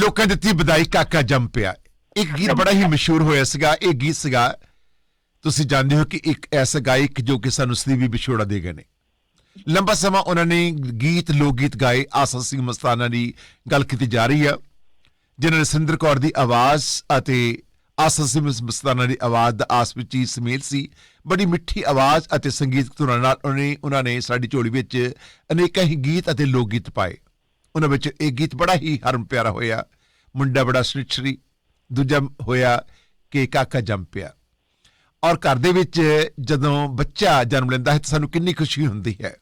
ਲੋਕਾਂ ਦੀ ਦਿੱਤੀ ਵਧਾਈ ਕਾਕਾ ਜੰਮ ਪਿਆ। ਇੱਕ ਗੀਤ ਬੜਾ ਹੀ ਮਸ਼ਹੂਰ ਹੋਇਆ ਸੀਗਾ, ਇਹ ਗੀਤ ਸੀਗਾ, ਤੁਸੀਂ ਜਾਣਦੇ ਹੋ ਕਿ ਇੱਕ ਐਸਾ ਗਾਇਕ ਜੋ ਕਿ ਸਾਨੂੰ ਸਦੀਵੀ ਵਿਛੋੜਾ ਦੇ ਗਏ ਨੇ। ਲੰਬਾ ਸਮਾਂ ਉਹਨਾਂ ਨੇ ਗੀਤ ਲੋਕ ਗੀਤ ਗਾਏ, ਆਸਾ ਸਿੰਘ ਮਸਤਾਨਾ ਦੀ ਗੱਲ ਕੀਤੀ ਜਾ ਰਹੀ ਆ, ਜਿਨ੍ਹਾਂ ਨੇ ਸਿੰਦਰ ਕੌਰ ਦੀ ਆਵਾਜ਼ ਅਤੇ ਆਸਾ ਸਿੰਘ ਮਸਤਾਨਾ ਦੀ ਆਵਾਜ਼ ਦਾ ਆਸ ਵਿੱਚ ਹੀ ਸਮੇਲ ਸੀ। ਬੜੀ ਮਿੱਠੀ ਆਵਾਜ਼ ਅਤੇ ਸੰਗੀਤ ਧੁਨਾਂ ਨਾਲ ਉਹਨੇ ਉਹਨਾਂ ਨੇ ਸਾਡੀ ਝੋਲੀ ਵਿੱਚ ਅਨੇਕਾਂ ਹੀ ਗੀਤ ਅਤੇ ਲੋਕ ਗੀਤ ਪਾਏ। ਉਹਨਾਂ ਵਿੱਚ ਇਹ ਗੀਤ ਬੜਾ ਹੀ ਹਰਮ ਪਿਆਰਾ ਹੋਇਆ। ਮੁੰਡਾ ਬੜਾ ਸ੍ਰਿਸ਼ਰੀ ਦੂਜਾ ਹੋਇਆ ਕਿ ਕਾਕਾ ਜੰਮ ਪਿਆ। ਔਰ ਘਰ ਦੇ ਵਿੱਚ ਜਦੋਂ ਬੱਚਾ ਜਨਮ ਲੈਂਦਾ ਹੈ ਤਾਂ ਸਾਨੂੰ ਕਿੰਨੀ ਖੁਸ਼ੀ ਹੁੰਦੀ ਹੈ।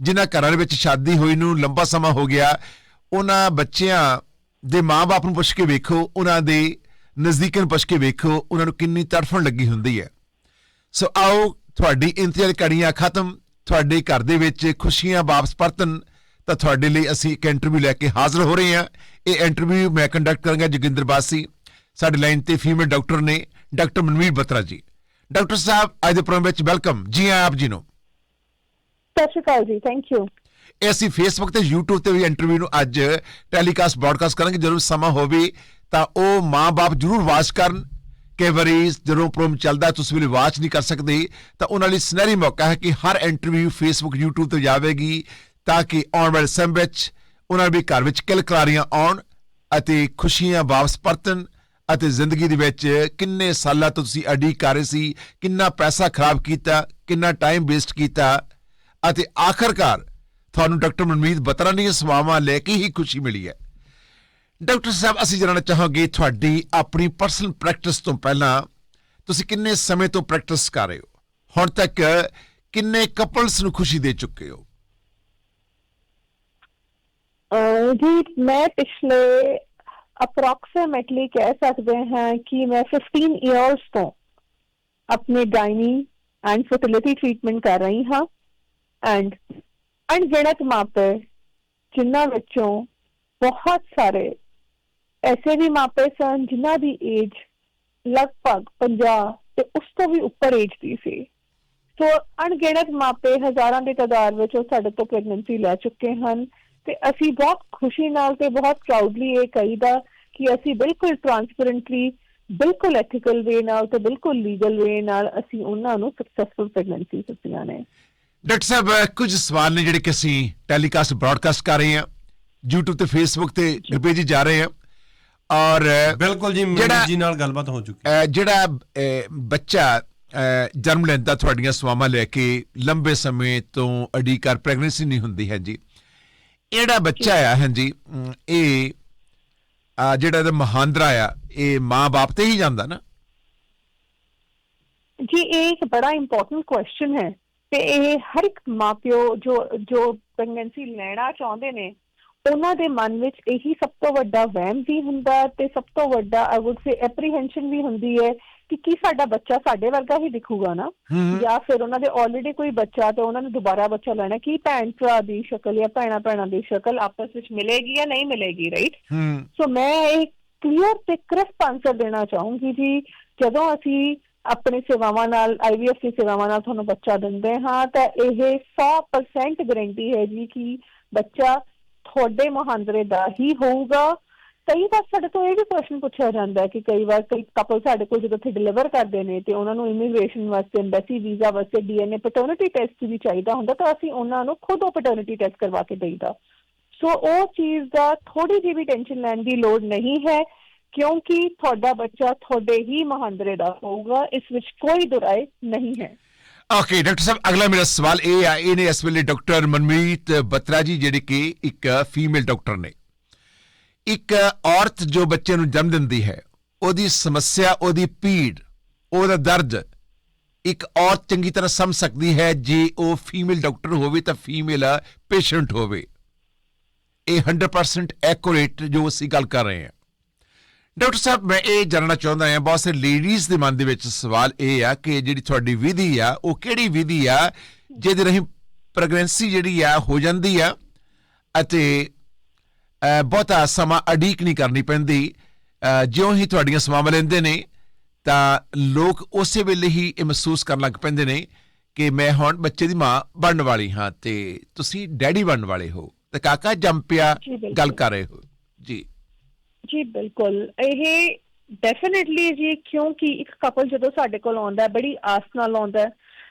ਜਿਨ੍ਹਾਂ ਘਰਾਂ ਦੇ ਵਿੱਚ ਸ਼ਾਦੀ ਹੋਈ ਨੂੰ ਲੰਬਾ ਸਮਾਂ ਹੋ ਗਿਆ, ਉਹਨਾਂ ਬੱਚਿਆਂ ਦੇ ਮਾਪੇ ਨੂੰ ਪੁੱਛ ਕੇ ਵੇਖੋ, ਉਹਨਾਂ ਦੇ ਨਜ਼ਦੀਕਾਂ ਨੂੰ ਪੁੱਛ ਕੇ ਵੇਖੋ, ਉਹਨਾਂ ਨੂੰ ਕਿੰਨੀ ਤੜਫਣ ਲੱਗੀ ਹੁੰਦੀ ਹੈ। ਸੋ ਆਓ, ਤੁਹਾਡੀ ਇੰਤਜ਼ਾਰ ਕੜੀਆਂ ਖਤਮ, ਤੁਹਾਡੇ ਘਰ ਦੇ ਵਿੱਚ ਖੁਸ਼ੀਆਂ ਵਾਪਸ ਪਰਤਨ ਤਾਂ ਤੁਹਾਡੇ ਲਈ ਅਸੀਂ ਇੱਕ ਇੰਟਰਵਿਊ ਲੈ ਕੇ ਹਾਜ਼ਰ ਹੋ ਰਹੇ ਹਾਂ। ਇਹ ਇੰਟਰਵਿਊ ਮੈਂ ਕੰਡਕਟ ਕਰਾਂਗਾ ਜੋਗਿੰਦਰ ਬਾਸੀ। ਸਾਡੇ ਲਾਈਨ ਤੇ ਫੀਮੇਲ ਡਾਕਟਰ ਨੇ ਡਾਕਟਰ ਮਨਵੀਰ ਬਤਰਾ ਜੀ। ਡਾਕਟਰ ਸਾਹਿਬ ਅੱਜ ਦੇ ਪ੍ਰੋਗਰਾਮ ਵਿੱਚ ਵੈਲਕਮ ਜੀ ਆਇਆਂ ਆਪ ਜੀ ਨੂੰ। ਸਤਿ ਸ਼੍ਰੀ ਅਕਾਲ ਜੀ ਥੈਂਕ ਯੂ ਇਹ ਅਸੀਂ ਫੇਸਬੁੱਕ ਤੇ YouTube ਤੇ ਵੀ ਇੰਟਰਵਿਊ ਨੂੰ ਅੱਜ ਟੈਲੀਕਾਸਟ ਬ੍ਰਾਡਕਾਸਟ ਕਰਾਂਗੇ। ਜਦੋਂ ਸਮਾਂ ਹੋਵੇ ਤਾਂ ਉਹ ਮਾਂ-ਬਾਪ ਜਰੂਰ ਵਾਚ ਕਰਨ। ਕਈ ਵਾਰੀ ਜਦੋਂ ਪ੍ਰੋਗਰਾਮ ਚੱਲਦਾ ਤੁਸੀਂ ਵੇਲੇ ਵਾਚ ਨਹੀਂ ਕਰ ਸਕਦੇ। ਤਾਂ ਉਹਨਾਂ ਲਈ ਸੁਨਹਿਰੀ ਮੌਕਾ ਹੈ ਕਿ ਹਰ ਇੰਟਰਵਿਊ ਫੇਸਬੁੱਕ YouTube ਤੇ ਜਾਵੇਗੀ। ਤਾਂ ਕਿ ਆਉਣ ਵਾਲੇ ਸਮੇਂ ਵਿੱਚ ਉਹਨਾਂ ਦੇ ਘਰ ਵਿੱਚ ਕਿਲਕਲਾਰੀਆਂ ਆਉਣ ਅਤੇ ਖੁਸ਼ੀਆਂ ਵਾਪਸ ਪਰਤਣ ਅਤੇ ਜ਼ਿੰਦਗੀ ਦੇ ਵਿੱਚ ਕਿੰਨੇ ਸਾਲਾਂ ਤੋਂ ਤੁਸੀਂ ਅਡੀਕ ਕਰ ਰਹੇ ਸੀ, ਕਿੰਨਾ ਪੈਸਾ ਖਰਾਬ ਕੀਤਾ, ਕਿੰਨਾ ਟਾਈਮ ਵੇਸਟ ਕੀਤਾ ਅਤੇ ਆਖਰਕਾਰ ਤੁਹਾਨੂੰ ਡਾਕਟਰ ਮਨਮੀਤ ਬਤਰਾ ਦੀਆਂ ਸੇਵਾਵਾਂ ਲੈ ਕੇ ਹੀ ਖੁਸ਼ੀ ਮਿਲੀ ਹੈ। ਡਾਕਟਰ ਸਾਹਿਬ, ਅਸੀਂ ਜਾਣਨਾ ਚਾਹਾਂਗੇ ਤੁਹਾਡੀ ਆਪਣੀ ਪਰਸਨਲ ਪ੍ਰੈਕਟਿਸ ਤੋਂ ਪਹਿਲਾਂ ਤੁਸੀਂ ਕਿੰਨੇ ਸਮੇਂ ਤੋਂ ਪ੍ਰੈਕਟਿਸ ਕਰ ਰਹੇ ਹੋ? ਹੁਣ ਤੱਕ ਕਿੰਨੇ ਕਪਲਸ ਨੂੰ ਖੁਸ਼ੀ ਦੇ ਚੁੱਕੇ ਹੋ? ਜੀ ਮੈਂ ਪਿਛਲੇ ਅਪਰੋਕਸੀਮੇਟਲੀ ਕਹਿ ਸਕਦੇ ਹਾਂ ਕਿ ਮੈਂ 15 ਇਅਰਸ ਤੋਂ ਆਪਣੇ ਗਾਇਨੀ ਐਂਡ ਫਰਟੀਲਿਟੀ ਟ੍ਰੀਟਮੈਂਟ ਕਰ ਰਹੀ ਹਾਂ ਐਂਡ ਅਣਗਿਣਤ ਮਾਪੇ ਜਿਨ੍ਹਾਂ ਵਿੱਚੋਂ ਬਹੁਤ ਸਾਰੇ ਐਸੇ ਵੀ ਮਾਪੇ ਸਨ ਜਿਨ੍ਹਾਂ ਦੀ ਏਜ ਲਗਭਗ 50 ਤੇ ਉਸ ਤੋਂ ਵੀ ਉੱਪਰ ਏਜ ਦੀ ਸੀ। ਸੋ ਅਣਗਿਣਤ ਮਾਪੇ ਹਜ਼ਾਰਾਂ ਦੀ ਤਾਦਾਦ ਵਿੱਚ ਉਹ ਸਾਡੇ ਤੋਂ ਪ੍ਰੈਗਨੈਂਸੀ ਲੈ ਚੁੱਕੇ ਹਨ। ਤੇ ਅਸੀਂ ਬਹੁਤ ਖੁਸ਼ੀ ਨਾਲ ਤੇ ਬਹੁਤ ਪ੍ਰਾਊਡਲੀ ਇਹ ਕਹੀਦਾ ਕਿ ਅਸੀਂ ਬਿਲਕੁਲ ਟ੍ਰਾਂਸਪੇਰੈਂਟਲੀ ਬਿਲਕੁਲ ਐਥੀਕਲ ਵੇ ਨਾਲ ਤੇ ਬਿਲਕੁਲ ਲੀਗਲ ਵੇ ਨਾਲ ਅਸੀਂ ਉਹਨਾਂ ਨੂੰ ਸਕਸੈਸਫੁਲ ਪ੍ਰੈਗਨੈਂਸੀ ਦਿੱਤੀਆਂ ਨੇ। ਡਾਕਟਰ ਸਾਹਿਬ ਕੁਝ ਸਵਾਲ ਨੇ ਜਿਹੜੇ ਕਿ ਅਸੀਂ ਟੈਲੀਕਾਸਟ ਬ੍ਰਾਡਕਾਸਟ ਕਰ ਰਹੇ ਹਾਂ। YouTube ਤੇ Facebook ਤੇ ਪੇਜ ਜਾ ਰਹੇ ਹਾਂ। ਔਰ ਬਿਲਕੁਲ ਜੀ ਮਨਜੀਤ ਜੀ ਨਾਲ ਗੱਲਬਾਤ ਹੋ ਚੁੱਕੀ ਹੈ। ਜਿਹੜਾ ਬੱਚਾ ਜਨਮ ਲੈਂਦਾ ਤੁਹਾਡੀਆਂ ਸਵਾਮਾਂ ਲੈ ਕੇ ਲੰਬੇ ਸਮੇਂ ਤੋਂ ਅਡੀ ਕਰ ਪ੍ਰੈਗਨੈਂਸੀ ਨਹੀਂ ਹੁੰਦੀ ਹੈ ਜੀ। ਇਹੜਾ ਬੱਚਾ ਆ ਹਾਂਜੀ ਅਮ, ਇਹ ਜਿਹੜਾ ਇਹਦਾ ਮਹਾਂਦਰਾ ਆ ਇਹ ਮਾਂ-ਬਾਪ ਤੇ ਹੀ ਜਾਂਦਾ ਨਾ? ਜੀ ਇਹ ਇੱਕ ਬੜਾ ਇੰਪੋਰਟੈਂਟ ਕੁਐਸਚਨ ਹੈ ਤੇ ਇਹ ਹਰ ਇੱਕ ਮਾਪਿਓ ਜੋ ਜੋ ਪ੍ਰੈਗਨੈਂਸੀ ਲੈਣਾ ਚਾਹੁੰਦੇ ਨੇ ਉਹਨਾਂ ਦੇ ਮਨ ਵਿੱਚ ਇਹੀ ਸਭ ਤੋਂ ਵੱਡਾ ਵਹਿਮ ਵੀ ਹੁੰਦਾ ਤੇ ਸਭ ਤੋਂ ਵੱਡਾ ਆਈ ਊਡ ਸੇ ਐਪਰੀਹੈਂਸ਼ਨ ਵੀ ਹੁੰਦੀ ਹੈ ਕਿ ਕੀ ਸਾਡਾ ਬੱਚਾ ਸਾਡੇ ਵਰਗਾ ਹੀ ਦਿਖੂਗਾ ਨਾ। ਜਾਂ ਫਿਰ ਉਹਨਾਂ ਦੇ ਆਲਰੇਡੀ ਕੋਈ ਬੱਚਾ ਤੇ ਉਹਨਾਂ ਨੇ ਦੁਬਾਰਾ ਬੱਚਾ ਲੈਣਾ ਕੀ ਭੈਣ ਭਰਾ ਦੀ ਸ਼ਕਲ ਜਾਂ ਭੈਣਾ ਭੈਣਾਂ ਦੀ ਸ਼ਕਲ ਆਪਸ ਵਿੱਚ ਮਿਲੇਗੀ ਜਾਂ ਨਹੀਂ ਮਿਲੇਗੀ ਰਾਈਟ ਸੋ ਮੈਂ ਇਹ ਕਲੀਅਰ ਤੇ ਕ੍ਰਿਸਪ ਆਨਸਰ ਦੇਣਾ ਚਾਹੂੰਗੀ ਜੀ ਜਦੋਂ ਅਸੀਂ ਆਪਣੀ ਸੇਵਾਵਾਂ ਨਾਲ ਆਈਵੀਐਫ ਦੀ ਸੇਵਾਵਾਂ ਨਾਲ ਤੁਹਾਨੂੰ ਬੱਚਾ ਦਿੰਦੇ ਹਾਂ ਤਾਂ ਇਹ 100% ਗਾਰੰਟੀ ਹੈ ਜੀ ਕਿ ਬੱਚਾ ਤੁਹਾਡੇ ਮਹਾਂਦਰੇ ਦਾ ਹੀ ਹੋਊਗਾ ਕਈ ਵਾਰ ਸਾਡੇ ਤੋਂ ਇਹ ਵੀ ਕੁਐਸਚਨ ਪੁੱਛਿਆ ਜਾਂਦਾ ਹੈ ਕਿ ਕਈ ਵਾਰ ਕਈ ਕਪਲ ਸਾਡੇ ਕੋਲ ਜਦੋਂ ਇੱਥੇ ਡਿਲੀਵਰ ਕਰਦੇ ਨੇ ਤੇ ਉਹਨਾਂ ਨੂੰ ਇਮੀਗ੍ਰੇਸ਼ਨ ਵਾਸਤੇ ਐਮਬੈਸੀ ਵੀਜ਼ਾ ਵਾਸਤੇ ਡੀਐਨਏ ਪੈਟਰਨਿਟੀ ਟੈਸਟ ਵੀ ਚਾਹੀਦਾ ਹੁੰਦਾ ਤਾਂ ਅਸੀਂ ਉਹਨਾਂ ਨੂੰ ਖੁਦ ਉਹ ਪੈਟਰਨਿਟੀ ਟੈਸਟ ਕਰਵਾ ਕੇ ਦੇਈਦਾ। ਸੋ ਉਹ ਚੀਜ਼ ਦਾ ਥੋੜੀ ਜਿਹੀ ਵੀ ਟੈਨਸ਼ਨ ਲੈਣ ਦੀ ਲੋੜ ਨਹੀਂ ਹੈ ਕਿਉਂਕਿ ਤੁਹਾਡਾ ਬੱਚਾ ਤੁਹਾਡੇ ਹੀ ਮਹਾਂਦਰੇ ਦਾ ਹੋਊਗਾ, ਇਸ ਵਿੱਚ ਕੋਈ ਦੁਰਾਏ ਨਹੀਂ ਹੈ। ਓਕੇ ਡਾਕਟਰ ਸਾਹਿਬ, ਅਗਲਾ ਮੇਰਾ ਸਵਾਲ ਇਹ ਆ, ਇਹ ਨੇ ਇਸ ਵੇਲੇ ਡਾਕਟਰ ਮਨਮੀਤ ਬਤਰਾ ਜੀ, ਜਿਹੜੇ ਕਿ ਇੱਕ ਫੀਮੇਲ ਡਾਕਟਰ ਨੇ। ਇੱਕ ਔਰਤ ਜੋ ਬੱਚੇ ਨੂੰ ਜਨਮ ਦਿੰਦੀ ਹੈ, ਉਹਦੀ ਸਮੱਸਿਆ, ਉਹਦੀ ਪੀੜ ਉਹਦਾ ਦਰਦ ਇੱਕ ਔਰਤ ਚੰਗੀ ਤਰ੍ਹਾਂ ਸਮਝ ਸਕਦੀ ਹੈ, ਜੇ ਉਹ ਫੀਮੇਲ ਡਾਕਟਰ ਹੋਵੇ ਤਾਂ ਫੀਮੇਲ ਪੇਸ਼ੈਂਟ ਹੋਵੇ। ਇਹ 100% ਐਕੂਰੇਟ ਜੋ ਅਸੀਂ ਗੱਲ ਕਰ ਰਹੇ ਹਾਂ। ਡਾਕਟਰ ਸਾਹਿਬ, ਮੈਂ ਇਹ ਜਾਣਨਾ ਚਾਹੁੰਦਾ ਹਾਂ, ਬਹੁਤ ਸਾਰੇ ਲੇਡੀਜ਼ ਦੇ ਮਨ ਦੇ ਵਿੱਚ ਸਵਾਲ ਇਹ ਆ ਕਿ ਜਿਹੜੀ ਤੁਹਾਡੀ ਵਿਧੀ ਆ, ਉਹ ਕਿਹੜੀ ਵਿਧੀ ਆ, ਜਿਹਦੇ ਰਹੀ ਪ੍ਰੈਗਨੈਂਸੀ ਜਿਹੜੀ ਆ, ਹੋ ਜਾਂਦੀ ਆ ਅਤੇ ਬਹੁਤਾ ਸਮਾਂ ਅਡੀਕ ਨਹੀਂ ਕਰਨੀ ਪੈਂਦੀ। ਜਿਉਂ ਹੀ ਤੁਹਾਡੀਆਂ ਸਮਾਵਾਂ ਲੈਂਦੇ ਨੇ ਤਾਂ ਲੋਕ ਉਸੇ ਵੇਲੇ ਹੀ ਇਹ ਮਹਿਸੂਸ ਕਰਨ ਲੱਗ ਪੈਂਦੇ ਨੇ ਕਿ ਮੈਂ ਹੁਣ ਬੱਚੇ ਦੀ ਮਾਂ ਬਣਨ ਵਾਲੀ ਹਾਂ ਤੇ ਤੁਸੀਂ ਡੈਡੀ ਬਣਨ ਵਾਲੇ ਹੋ। ਤੇ ਕਾਕਾ ਜੰਮ ਪਿਆ। ਗੱਲ ਕਰ ਰਹੇ ਹੋ। ਜੀ। ਜੀ ਬਿਲਕੁਲ। ਇਹ ਡੈਫੀਨਿਟਲੀ ਜੀ ਕਿਉਂਕਿ ਇੱਕ ਕਪਲ ਜਦੋਂ ਸਾਡੇ ਕੋਲ ਆਉਂਦਾ ਹੈ ਬੜੀ ਆਸ ਨਾਲ ਆਉਂਦਾ ਹੈ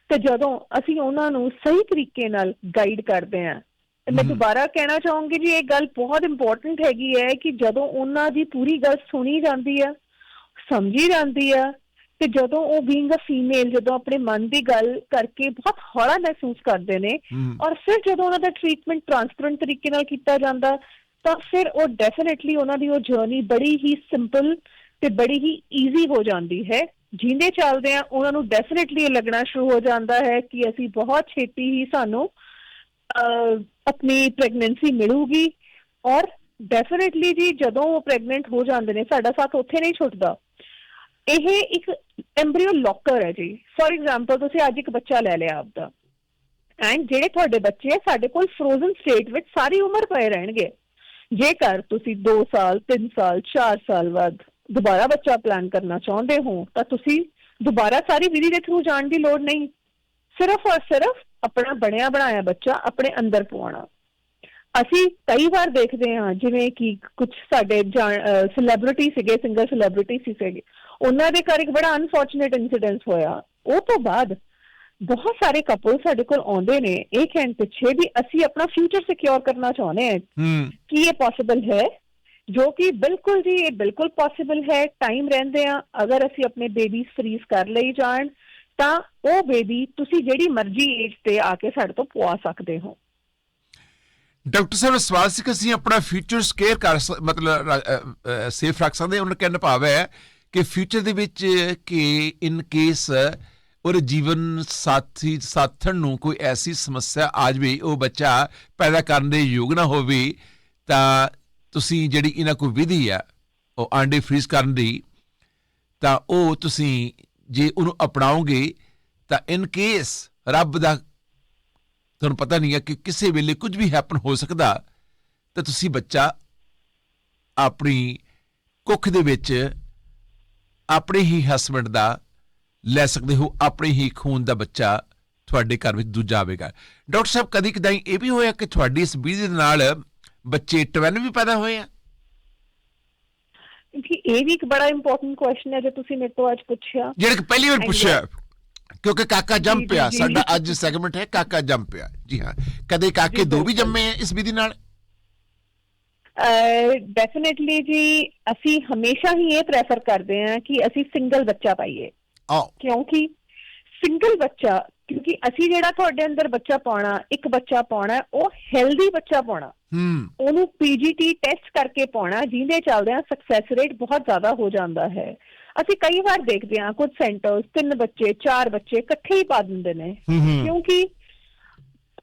ਤੇ ਜਦੋਂ ਅਸੀਂ ਉਹਨਾਂ ਨੂੰ ਸਹੀ ਤਰੀਕੇ ਨਾਲ ਗਾਈਡ ਕਰਦੇ ਹਾਂ ਮੈਂ। ਦੁਬਾਰਾ ਕਹਿਣਾ ਚਾਹੂੰਗੀ ਜੀ ਇਹ ਗੱਲ ਬਹੁਤ ਇੰਪੋਰਟੈਂਟ ਹੈਗੀ ਹੈ ਕਿ ਜਦੋਂ ਉਹਨਾਂ ਦੀ ਪੂਰੀ ਗੱਲ ਸੁਣੀ ਜਾਂਦੀ ਹੈ ਸਮਝੀ ਜਾਂਦੀ ਹੈ ਤੇ ਜਦੋਂ ਉਹ ਬੀਇੰਗ ਅ ਫੀਮੇਲ ਜਦੋਂ ਆਪਣੇ ਮਨ ਦੀ ਗੱਲ ਕਰਕੇ ਬਹੁਤ ਹੌਲਾ ਮਹਿਸੂਸ ਕਰਦੇ ਨੇ ਔਰ ਫਿਰ ਜਦੋਂ ਉਹਨਾਂ ਦਾ ਟ੍ਰੀਟਮੈਂਟ ਟ੍ਰਾਂਸਪੇਰੈਂਟ ਤਰੀਕੇ ਨਾਲ ਕੀਤਾ ਜਾਂਦਾ ਤਾਂ ਫਿਰ ਉਹ ਡੈਫੀਨਿਟਲੀ ਉਹਨਾਂ ਦੀ ਉਹ ਜਰਨੀ ਬੜੀ ਹੀ ਸਿੰਪਲ ਤੇ ਬੜੀ ਹੀ ਈਜ਼ੀ ਹੋ ਜਾਂਦੀ ਹੈ ਜਿੰਦੇ ਚੱਲਦੇ ਆ ਉਹਨਾਂ ਨੂੰ ਡੈਫੀਨਿਟਲੀ ਇਹ ਲੱਗਣਾ ਸ਼ੁਰੂ ਹੋ ਜਾਂਦਾ ਹੈ ਕਿ ਅਸੀਂ ਬਹੁਤ ਛੇਤੀ ਹੀ ਸਾਨੂੰ ਆਪਣੀ ਪ੍ਰੈਗਨੈਂਸੀ ਮਿਲੂਗੀ ਔਰ ਡੈਫੀਨਿਟਲੀ ਜੀ ਜਦੋਂ ਉਹ ਪ੍ਰੈਗਨੈਂਟ ਹੋ ਜਾਂਦੇ ਨੇ ਸਾਡਾ ਸਾਥ ਉੱਥੇ ਨਹੀਂ ਛੁੱਟਦਾ ਇਹ ਇੱਕ ਐਮਬ੍ਰੀਓ ਲੋਕਰ ਹੈ ਜੀ ਫੋਰ ਐਗਜ਼ਾਮਪਲ ਤੁਸੀਂ ਅੱਜ ਇੱਕ ਬੱਚਾ ਲੈ ਲਿਆ ਆਪਦਾ ਐਂਡ ਜਿਹੜੇ ਤੁਹਾਡੇ ਬੱਚੇ ਆ ਸਾਡੇ ਕੋਲ ਫਰੋਜ਼ਨ ਸਟੇਟ ਵਿੱਚ ਸਾਰੀ ਉਮਰ ਪਏ ਰਹਿਣਗੇ ਜੇਕਰ ਤੁਸੀਂ 2 ਸਾਲ 3 ਸਾਲ 4 ਸਾਲ ਬਾਅਦ ਦੁਬਾਰਾ ਬੱਚਾ ਪਲਾਨ ਕਰਨਾ ਚਾਹੁੰਦੇ ਹੋ ਤਾਂ ਤੁਸੀਂ ਦੁਬਾਰਾ ਸਾਰੀ ਵਿਧੀ ਦੇ ਥਰੂ ਜਾਣ ਦੀ ਲੋੜ ਨਹੀਂ ਸਿਰਫ ਔਰ ਸਿਰਫ ਆਪਣਾ ਬਣਿਆ ਬਣਾਇਆ ਬੱਚਾ ਆਪਣੇ ਅੰਦਰ ਪਵਾਉਣਾ। ਅਸੀਂ ਕਈ ਵਾਰ ਦੇਖਦੇ ਹਾਂ ਜਿਵੇਂ ਕਿ ਕੁਝ ਸਾਡੇ ਸੈਲੀਬ੍ਰਿਟੀ ਸੀਗੇ ਸਿੰਗਰ ਸੈਲੀਬ੍ਰਿਟੀ ਸੀ ਸੀਗੇ। ਉਹਨਾਂ ਦੇ ਘਰ ਇੱਕ ਬੜਾ ਅਨਫੋਰਚੂਨੇਟ ਇਨਸੀਡੈਂਟ ਹੋਇਆ। ਉਹ ਤੋਂ ਬਾਅਦ ਬਹੁਤ ਸਾਰੇ ਕਪਲ ਸਾਡੇ ਕੋਲ ਆਉਂਦੇ ਨੇ ਇਹ ਕਹਿਣ ਪਿੱਛੇ ਵੀ ਅਸੀਂ ਆਪਣਾ ਫਿਊਚਰ ਸਿਕਿਉਰ ਕਰਨਾ ਚਾਹੁੰਦੇ ਹਾਂ। ਕੀ ਇਹ ਪੋਸੀਬਲ ਹੈ? ਜੋ ਕਿ ਬਿਲਕੁਲ ਜੀ ਇਹ ਬਿਲਕੁਲ ਪੋਸੀਬਲ ਹੈ। ਟਾਈਮ ਰਹਿੰਦੇ ਆ ਅਗਰ ਅਸੀਂ ਆਪਣੇ ਬੇਬੀਜ਼ ਫਰੀਜ਼ ਕਰ ਲਈ ਜਾਣ ਤਾਂ ਉਹ ਬੇਬੀ ਤੁਸੀਂ ਜਿਹੜੀ ਮਰਜ਼ੀ ਏਜ ਤੇ ਆ ਕੇ ਸਾਡੇ ਤੋਂ ਪਵਾ ਸਕਦੇ ਹੋ। ਡਾਕਟਰ ਸਾਹਿਬ ਸਵਾਲ ਸੀ ਕਿ ਅਸੀਂ ਆਪਣਾ ਫਿਊਚਰ ਸਕੇਅਰ ਕਰ ਮਤਲਬ ਸੇਫ ਰੱਖ ਸਕਦੇ ਉਹਨਾਂ ਕਹਿਣ ਭਾਵ ਹੈ ਕਿ ਫਿਊਚਰ ਦੇ ਵਿੱਚ ਕਿ ਇਨ ਕੇਸ ਉਹਦੇ ਜੀਵਨ ਸਾਥੀ, ਸਾਥਣ ਨੂੰ ਕੋਈ ਐਸੀ ਸਮੱਸਿਆ ਆ ਜਾਵੇ, ਉਹ ਬੱਚਾ ਪੈਦਾ ਕਰਨ ਦੇ ਯੋਗ ਨਾ ਹੋਵੇ, ਤਾਂ ਤੁਸੀਂ ਜਿਹੜੀ ਇਹਨਾਂ ਕੋਈ ਵਿਧੀ ਆ, ਉਹ ਆਂਡੇ ਫ੍ਰੀਜ਼ ਕਰਨ ਦੀ, ਤਾਂ ਉਹ ਤੁਸੀਂ ਜੇ ਉਹਨੂੰ ਅਪਣਾਓਗੇ, ਤਾਂ ਇਨ ਕੇਸ ਰੱਬ ਦਾ ਤੁਹਾਨੂੰ ਪਤਾ ਨਹੀਂ ਹੈ ਕਿ ਕਿਸੇ ਵੇਲੇ ਕੁਝ ਵੀ ਹੈਪਨ ਹੋ ਸਕਦਾ, ਤਾਂ ਤੁਸੀਂ ਬੱਚਾ ਆਪਣੀ ਕੁੱਖ ਦੇ ਵਿੱਚ ਆਪਣੇ ਹੀ ਹਸਬੰਡ ਦਾ ਲੈ ਸਕਦੇ ਹੋ, ਆਪਣੇ ਹੀ ਖੂਨ ਦਾ ਬੱਚਾ ਤੁਹਾਡੇ ਘਰ ਵਿੱਚ ਦੂਜਾ ਆਵੇਗਾ। ਡਾਕਟਰ ਸਾਹਿਬ ਕਦੀ ਕਦਾਈ ਇਹ ਵੀ ਹੋਇਆ ਕਿ ਤੁਹਾਡੀ ਇਸ ਵਿਧੀ ਦੇ ਨਾਲ ਬੱਚੇ ਟਵਨ ਵੀ ਪੈਦਾ ਹੋਏ ਆ? ਕਿ ਇਹ ਵੀ ਇੱਕ ਬੜਾ ਇੰਪੋਰਟੈਂਟ ਕੁਐਸਚਨ ਹੈ ਜੋ ਤੁਸੀਂ ਮੇਰੇ ਤੋਂ ਅੱਜ ਪੁੱਛਿਆ। ਜਿਹੜੇ ਕਿ ਪਹਿਲੀ ਵਾਰ ਪੁੱਛਿਆ ਕਿਉਂਕਿ ਕਾਕਾ ਜੰਮ ਪਿਆ ਸਾਡਾ। ਅੱਜ ਸੈਗਮੈਂਟ ਹੈ ਕਾਕਾ ਜੰਮ ਪਿਆ। ਜੀ ਹਾਂ ਕਦੇ ਕਾਕੇ ਦੋ ਵੀ। ਜੰਮੇ ਆ ਇਸ ਵਿਧੀ ਨਾਲ? ਡੈਫੀਨਿਟਲੀ ਜੀ ਅਸੀਂ ਹਮੇਸ਼ਾ ਹੀ ਇਹ ਪ੍ਰੈਫਰ ਕਰਦੇ ਹਾਂ ਕਿ ਅਸੀਂ ਸਿੰਗਲ ਬੱਚਾ ਪਾਈਏ। ਕਿਉਂਕਿ ਸਿੰਗਲ ਬੱਚਾ ਕਿਉਂਕਿ ਅਸੀਂ ਜਿਹੜਾ ਤੁਹਾਡੇ ਅੰਦਰ ਬੱਚਾ ਪਾਉਣਾ ਇੱਕ ਬੱਚਾ ਪਾਉਣਾ ਉਹ ਹੈਲਦੀ ਬੱਚਾ ਪਾਉਣਾ। ਹੂੰ। ਉਹਨੂੰ ਪੀਜੀਟੀ ਟੈਸਟ ਕਰਕੇ ਪਾਉਣਾ ਜਿਹਦੇ ਚੱਲਦਿਆਂ ਸਕਸੈਸ ਰੇਟ ਬਹੁਤ ਜ਼ਿਆਦਾ ਹੋ ਜਾਂਦਾ ਹੈ। ਅਸੀਂ ਕਈ ਵਾਰ ਦੇਖਦੇ ਹਾਂ ਕੁਝ ਸੈਂਟਰਸ ਤਿੰਨ ਬੱਚੇ ਚਾਰ ਬੱਚੇ ਇਕੱਠੇ ਹੀ ਪਾ ਦਿੰਦੇ ਨੇ। ਕਿਉਂਕਿ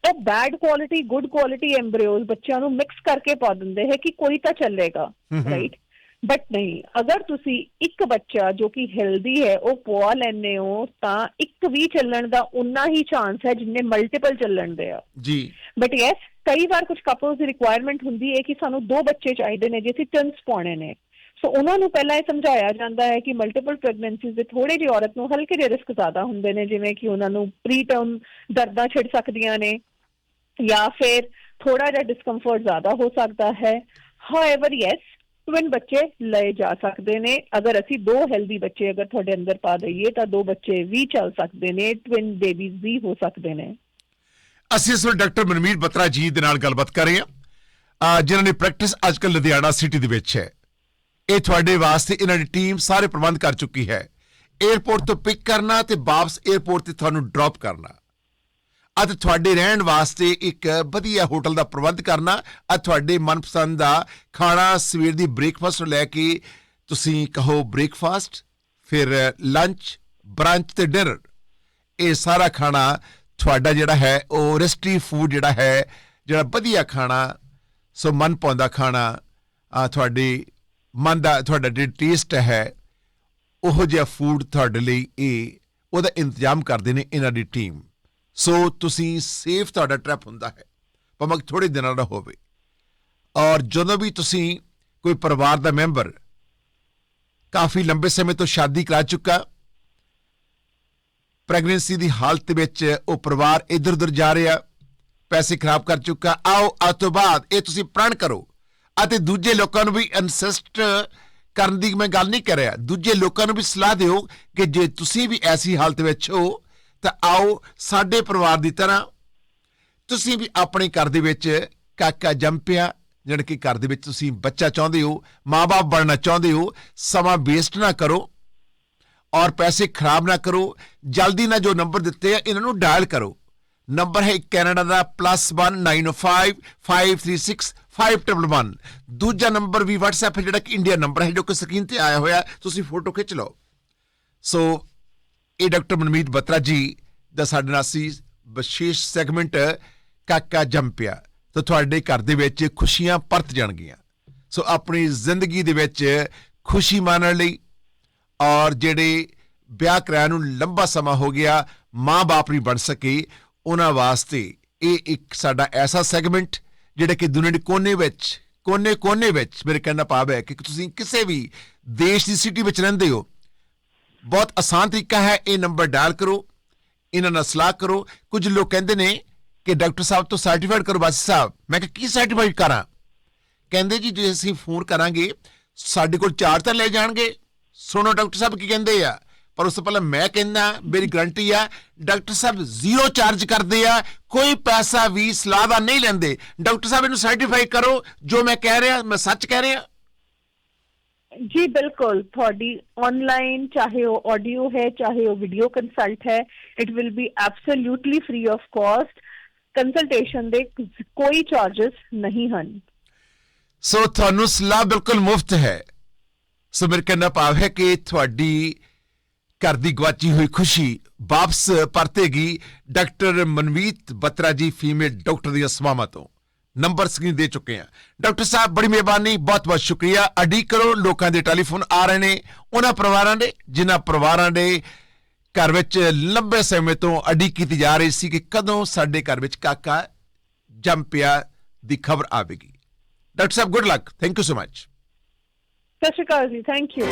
ਉਹ bad quality good quality embryos ਬੱਚਿਆਂ ਨੂੰ ਮਿਕਸ ਕਰਕੇ ਪਾ ਦਿੰਦੇ ਹੈ ਕਿ ਕੋਈ ਤਾਂ ਚੱਲੇਗਾ। ਰਾਈਟ ਬਟ ਨਹੀਂ ਅਗਰ ਤੁਸੀਂ ਇੱਕ ਬੱਚਾ ਜੋ ਕਿ ਹੈਲਦੀ ਹੈ ਉਹ ਪਵਾ ਲੈਂਦੇ ਹੋ ਤਾਂ ਇੱਕ ਵੀ ਚੱਲਣ ਦਾ ਉਨਾ ਹੀ ਚਾਂਸ ਹੈ ਜਿੰਨੇ ਮਲਟੀਪਲ ਚੱਲਣ ਦੇ ਆ ਜੀ ਬਟ ਯੈਸ ਕਈ ਵਾਰ ਕੁਝ ਕਪਲਸ ਦੀ ਰਿਕੁਆਇਰਮੈਂਟ ਹੁੰਦੀ ਹੈ ਕਿ ਸਾਨੂੰ ਦੋ ਬੱਚੇ ਚਾਹੀਦੇ ਨੇ ਜੇ ਅਸੀਂ ਟਵਿੰਸ ਪਾਉਣੇ ਨੇ ਸੋ ਉਹਨਾਂ ਨੂੰ ਪਹਿਲਾਂ ਇਹ ਸਮਝਾਇਆ ਜਾਂਦਾ ਹੈ ਕਿ ਮਲਟੀਪਲ ਪ੍ਰੈਗਨੈਂਸੀਜ਼ ਦੇ ਥੋੜੇ ਜਿਹੀ ਔਰਤ ਨੂੰ ਹਲਕੇ ਜਿਹੇ ਰਿਸਕ ਜ਼ਿਆਦਾ ਹੁੰਦੇ ਨੇ ਜਿਵੇਂ ਕਿ ਉਹਨਾਂ ਨੂੰ ਪ੍ਰੀ ਟਰਮ ਦਰਦਾਂ ਛਿੜ ਸਕਦੀਆਂ ਨੇ ਜਾਂ ਫਿਰ ਥੋੜਾ ਜਿਹਾ ਡਿਸਕੰਫਰਟ ਜ਼ਿਆਦਾ ਹੋ ਸਕਦਾ ਹੈ ਹਾਊਐਵਰ ਯੈਸ ਇਵਨ ਬੱਚੇ ਲਏ ਜਾ ਸਕਦੇ ਨੇ, ਅਗਰ ਅਸੀਂ ਦੋ ਹੈਲਦੀ ਬੱਚੇ ਅਗਰ ਤੁਹਾਡੇ ਅੰਦਰ ਪਾ ਦਈਏ, ਤਾਂ ਦੋ ਬੱਚੇ ਵੀ ਚੱਲ ਸਕਦੇ ਨੇ ਟਵਿਨ ਬੇਬੀਜ਼ ਵੀ ਹੋ ਸਕਦੇ ਨੇ। ਅਸੀਂ ਇਸ ਵੇਲੇ ਡਾਕਟਰ ਮਨਮੀਰ ਬਤਰਾ ਜੀ ਦੇ ਨਾਲ ਗੱਲਬਾਤ ਕਰ ਰਹੇ ਹਾਂ। ਜਿਹਨਾਂ ਨੇ ਪ੍ਰੈਕਟਿਸ ਅੱਜ ਕੱਲ੍ਹ ਲੁਧਿਆਣਾ ਸਿਟੀ ਦੇ ਵਿੱਚ ਹੈ। ਇਹ ਤੁਹਾਡੇ ਵਾਸਤੇ, ਇਹਨਾਂ ਦੀ ਟੀਮ ਸਾਰੇ ਪ੍ਰਬੰਧ ਕਰ ਚੁੱਕੀ ਹੈ। 에어ਪੋਰਟ ਤੋਂ ਪਿਕ ਕਰਨਾ ਤੇ ਵਾਪਸ 에어ਪੋਰਟ ਤੇ ਤੁਹਾਨੂੰ ਡ੍ਰੌਪ ਕਰਨਾ। ਅਤੇ ਤੁਹਾਡੇ ਰਹਿਣ ਵਾਸਤੇ ਇੱਕ ਵਧੀਆ ਹੋਟਲ ਦਾ ਪ੍ਰਬੰਧ ਕਰਨਾ ਅਤੇ ਤੁਹਾਡੇ ਮਨਪਸੰਦ ਦਾ ਖਾਣਾ ਸਵੇਰ ਦੀ ਬ੍ਰੇਕਫਾਸਟ ਤੋਂ ਲੈ ਕੇ ਤੁਸੀਂ ਕਹੋ ਬ੍ਰੇਕਫਾਸਟ, ਫਿਰ ਲੰਚ, ਬ੍ਰੰਚ ਤੇ ਡਿਨਰ। ਇਹ ਸਾਰਾ ਖਾਣਾ ਤੁਹਾਡਾ ਜਿਹੜਾ ਹੈ, ਉਹ ਰੈਸਟੀ ਫੂਡ ਜਿਹੜਾ ਹੈ, ਜਿਹੜਾ ਵਧੀਆ ਖਾਣਾ, ਸੋ ਮਨ ਪਾਉਂਦਾ ਖਾਣਾ, ਆ ਤੁਹਾਡੇ ਮਨ ਦਾ, ਤੁਹਾਡਾ ਜਿਹੜਾ ਟੇਸਟ ਹੈ, ਉਹ ਜਿਹਾ ਫੂਡ ਤੁਹਾਡੇ ਲਈ ਇਹ, ਉਹਦਾ ਇੰਤਜ਼ਾਮ ਕਰਦੇ ਨੇ ਇਹਨਾਂ ਦੀ ਟੀਮ। ਸੋ ਤੁਸੀਂ ਸੇਫ ਤੁਹਾਡਾ ਟ੍ਰੈਪ ਹੁੰਦਾ ਹੈ। ਭਾਵੇਂ ਥੋੜੇ ਦਿਨਾਂ ਦਾ ਹੋਵੇ। ਔਰ ਜਦੋਂ ਵੀ ਤੁਸੀਂ ਕੋਈ ਪਰਿਵਾਰ ਦਾ ਮੈਂਬਰ ਕਾਫੀ ਲੰਬੇ ਸਮੇਂ ਤੋਂ ਸ਼ਾਦੀ ਕਰਾ ਚੁੱਕਾ ਪ੍ਰੈਗਨੈਂਸੀ ਦੀ ਹਾਲਤ ਵਿੱਚ ਉਹ ਪਰਿਵਾਰ ਇੱਧਰ ਉੱਧਰ ਜਾ ਰਿਹਾ, ਪੈਸੇ ਖਰਾਬ ਕਰ ਚੁੱਕਾ, ਆਓ, ਅੱਜ ਤੋਂ ਬਾਅਦ ਇਹ ਤੁਸੀਂ ਪ੍ਰਣ ਕਰੋ। ਅਤੇ ਦੂਜੇ ਲੋਕਾਂ ਨੂੰ ਵੀ ਇਨਸਿਸਟ ਕਰਨ ਦੀ ਮੈਂ ਗੱਲ ਨਹੀਂ ਕਰ ਰਿਹਾ। ਦੂਜੇ ਲੋਕਾਂ ਨੂੰ ਵੀ ਸਲਾਹ ਦਿਓ ਕਿ ਜੇ ਤੁਸੀਂ ਵੀ ਐਸੀ ਹਾਲਤ ਵਿੱਚ ਹੋ ਤਾਂ ਆਓ ਸਾਡੇ ਪਰਿਵਾਰ ਦੀ ਤਰ੍ਹਾਂ ਤੁਸੀਂ ਵੀ ਆਪਣੇ ਘਰ ਦੇ ਵਿੱਚ ਕਾਕਾ ਜੰਪਿਆ ਜਿਹੜਾ ਕਿ ਘਰ ਦੇ ਵਿੱਚ ਤੁਸੀਂ ਬੱਚਾ ਚਾਹੁੰਦੇ ਹੋ ਮਾਪੇ ਬਣਨਾ ਚਾਹੁੰਦੇ ਹੋ, ਸਮਾਂ ਵੇਸਟ ਨਾ ਕਰੋ ਔਰ ਪੈਸੇ ਖਰਾਬ ਨਾ ਕਰੋ, ਜਲਦੀ ਨਾਲ ਜੋ ਨੰਬਰ ਦਿੱਤੇ ਆ, ਇਹਨਾਂ ਨੂੰ ਡਾਇਲ ਕਰੋ। ਨੰਬਰ ਹੈ ਕੈਨੇਡਾ ਦਾ +1905536511 ਦੂਜਾ ਨੰਬਰ ਵੀ WhatsApp ਹੈ, ਜਿਹੜਾ ਕਿ ਇੰਡੀਆ ਨੰਬਰ ਹੈ, ਜੋ ਕਿ ਸਕਰੀਨ ਤੇ ਆਇਆ ਹੋਇਆ, ਤੁਸੀਂ ਫੋਟੋ ਖਿੱਚ ਲਓ। ਸੋ ਇਹ ਡਾਕਟਰ ਮਨਮੀਤ ਬਤਰਾ ਜੀ ਦਾ ਸਾਡੇ ਨਾਲ ਸੀ। ਵਿਸ਼ੇਸ਼ ਸੈਗਮੈਂਟ ਕਾਕਾ ਜੰਪਿਆ। ਤਾਂ ਤੁਹਾਡੇ ਘਰ ਦੇ ਵਿੱਚ ਖੁਸ਼ੀਆਂ ਪਰਤ ਜਾਣਗੀਆਂ। ਸੋ ਆਪਣੀ ਜ਼ਿੰਦਗੀ ਦੇ ਵਿੱਚ ਖੁਸ਼ੀ ਮਾਣਨ ਲਈ ਔਰ ਜਿਹੜੇ ਵਿਆਹ ਕਰਾਇਆ ਨੂੰ ਲੰਬਾ ਸਮਾਂ ਹੋ ਗਿਆ, ਮਾਂ-ਬਾਪ ਨਹੀਂ ਬਣ ਸਕੇ, ਉਹਨਾਂ ਵਾਸਤੇ ਇਹ ਇੱਕ ਸਾਡਾ ਐਸਾ ਸੈਗਮੈਂਟ ਜਿਹੜਾ ਕਿ ਦੁਨੀਆ ਦੇ ਕੋਨੇ ਵਿੱਚ, ਕੋਨੇ-ਕੋਨੇ ਵਿੱਚ ਮੇਰੇ ਕਹਿਣਾ ਭਾਵ ਹੈ ਕਿ ਤੁਸੀਂ ਕਿਸੇ ਵੀ ਦੇਸ਼ ਦੀ ਸਿਟੀ ਵਿੱਚ ਰਹਿੰਦੇ ਹੋ ਬਹੁਤ ਆਸਾਨ ਤਰੀਕਾ ਹੈ, ਇਹ ਨੰਬਰ ਡਾਇਲ ਕਰੋ, ਇਹਨਾਂ ਨਾਲ ਸਲਾਹ ਕਰੋ। ਕੁਝ ਲੋਕ ਕਹਿੰਦੇ ਨੇ ਕਿ ਡਾਕਟਰ ਸਾਹਿਬ ਤੋਂ ਸਰਟੀਫਾਈਡ ਕਰੋ ਬਾਸੀ ਸਾਹਿਬ, ਮੈਂ ਕਿਹਾ ਕੀ ਸਰਟੀਫਾਈਡ ਕਰਾਂ? ਕਹਿੰਦੇ ਜੀ, ਜੇ ਅਸੀਂ ਫੋਨ ਕਰਾਂਗੇ, ਸਾਡੇ ਕੋਲ ਚਾਰਜ ਤਾਂ ਲੈ ਜਾਣਗੇ। ਸੁਣੋ ਡਾਕਟਰ ਸਾਹਿਬ ਕੀ ਕਹਿੰਦੇ ਆ। ਪਰ ਉਸ ਤੋਂ ਪਹਿਲਾਂ ਮੈਂ ਕਹਿੰਦਾ, ਮੇਰੀ ਗਰੰਟੀ ਆ, ਡਾਕਟਰ ਸਾਹਿਬ ਜ਼ੀਰੋ ਚਾਰਜ ਕਰਦੇ ਆ, ਕੋਈ ਪੈਸਾ ਵੀ ਸਲਾਹ ਦਾ ਨਹੀਂ ਲੈਂਦੇ। ਡਾਕਟਰ ਸਾਹਿਬ ਇਹਨੂੰ ਸਰਟੀਫਾਈ ਕਰੋ, ਜੋ ਮੈਂ ਕਹਿ ਰਿਹਾ, ਮੈਂ ਸੱਚ ਕਹਿ ਰਿਹਾ। ਜੀ, ਬਿਲਕੁਲ। ਤੁਹਾਡੀ ਆਨਲਾਈਨ ਚਾਹੇ ਉਹ ਆਡੀਓ ਹੈ, ਚਾਹੇ ਉਹ ਵੀਡੀਓ ਕੰਸਲਟ ਹੈ it will be absolutely free of cost consultation ਦੇ ਕੋਈ ਚਾਰजेस ਨਹੀਂ ਹਨ। ਸੋ ਤੁਹਾਨੂੰ ਸਲਾਹ ਬਿਲਕੁਲ ਮੁਫਤ ਹੈ। ਸੋ ਮੇਰੇ ਕਹਿਣ ਭਾਵ ਹੈ ਕਿ ਤੁਹਾਡੀ ਘਰ ਦੀ ਗਵਾਚੀ ਹੋਈ ਖੁਸ਼ੀ ਵਾਪਸ ਪਰਤੇਗੀ doctor Manmeet Batra ji female doctor ਦੀਆਂ ਸੇਵਾਵਾਂ ਤੋਂ। ਨੰਬਰ ਸਕਰੀਨ ਦੇ ਚੁੱਕੇ ਆ। ਡਾਕਟਰ ਸਾਹਿਬ, ਬੜੀ ਮਿਹਰਬਾਨੀ, ਬਹੁਤ ਬਹੁਤ ਸ਼ੁਕਰੀਆ। ਅਡੀ ਕਰੋ ਲੋਕਾਂ ਦੇ ਟੈਲੀਫੋਨ ਆ ਰਹੇ ਨੇ। ਉਹਨਾਂ ਪਰਿਵਾਰਾਂ ਦੇ, ਜਿਨ੍ਹਾਂ ਪਰਿਵਾਰਾਂ ਦੇ ਘਰ ਵਿੱਚ ਲੰਬੇ ਸਮੇਂ ਤੋਂ ਅਡੀ ਕੀਤੀ ਜਾ ਰਹੀ ਸੀ ਕਿ ਕਦੋਂ ਸਾਡੇ ਘਰ ਵਿੱਚ ਕਾਕਾ ਜੰਮ ਪਿਆ ਦੀ ਖਬਰ ਆਵੇਗੀ। Doctor Sahib good luck thank you so much ਸਤਿ ਸ਼੍ਰੀ ਅਕਾਲ ਜੀ। Thank you